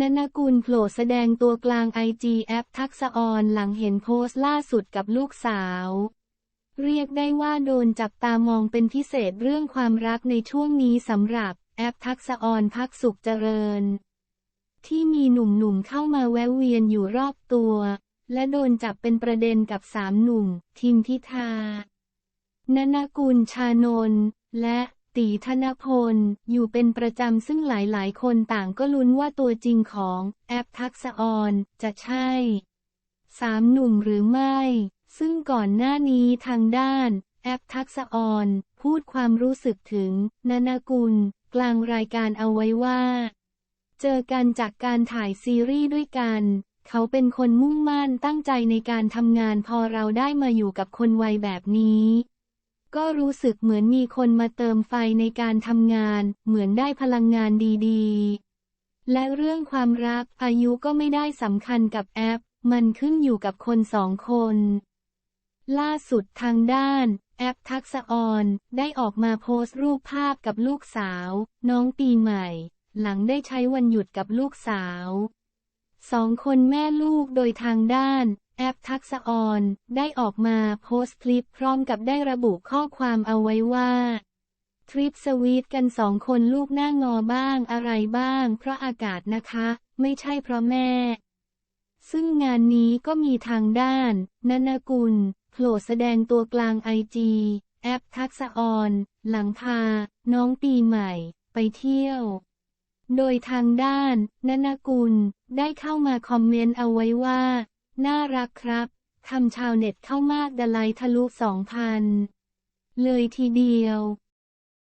นนกุลโผล่แสดงตัวกลางไอจีแอปทักษออนหลังเห็นโพสต์ล่าสุดกับลูกสาว เรียกได้ว่าโดนจับตามองเป็นพิเศษเรื่องความรักในช่วงนี้สำหรับแอปทักษออนพักสุขเจริญ ที่มีหนุ่มๆเข้ามาแวะเวียนอยู่รอบตัว และโดนจับเป็นประเด็นกับสามหนุ่ม ทิมพิธานนกุลชานนและ ตีธนพล อยู่เป็นประจำซึ่งหลายๆ คนต่างก็ลุ้นว่าตัวจริงของแอปทักษออนจะใช่สามหนุ่มหรือไม่ ซึ่งก่อนหน้านี้ทางด้าน แอปทักษออน พูดความรู้สึกถึงนนกุล กลางรายการเอาไว้ว่า เจอกันจากการถ่ายซีรีส์ด้วยกัน เขาเป็นคนมุ่งมั่นตั้งใจในการทำงานพอเราได้มาอยู่กับคนวัยแบบนี้ ก็รู้สึกเหมือนมีคนมาเติมไฟในการทำงาน เหมือนได้พลังงานดีๆ และเรื่องความรักอายุก็ไม่ได้สำคัญกับแอป มันขึ้นอยู่กับคนสองคน ล่าสุดทางด้าน แอปทักษะออนได้ออกมาโพสต์รูปภาพกับลูกสาว น้องปีใหม่ หลังได้ใช้วันหยุดกับลูกสาวสองคนแม่ลูกโดยทางด้าน แอปทักษะออนได้ออกมาโพสต์คลิปพร้อมกับได้ระบุข้อความเอาไว้ว่า ทริปสวีทกันสองคนลูกหน้างอบ้างอะไรบ้าง เพราะอากาศนะคะ ไม่ใช่เพราะแม่ ซึ่งงานนี้ก็มีทางด้านนันกุลโผล่แสดงตัวกลางไอจีแอปทักษะออนหลังพา น้องปีใหม่ ไปเที่ยว โดยทางด้านนันกุลได้เข้ามาคอมเมนต์เอาไว้ว่า น่ารักครับทำชาวเน็ตเข้ามากดไลทะลุสองพันเลยทีเดียว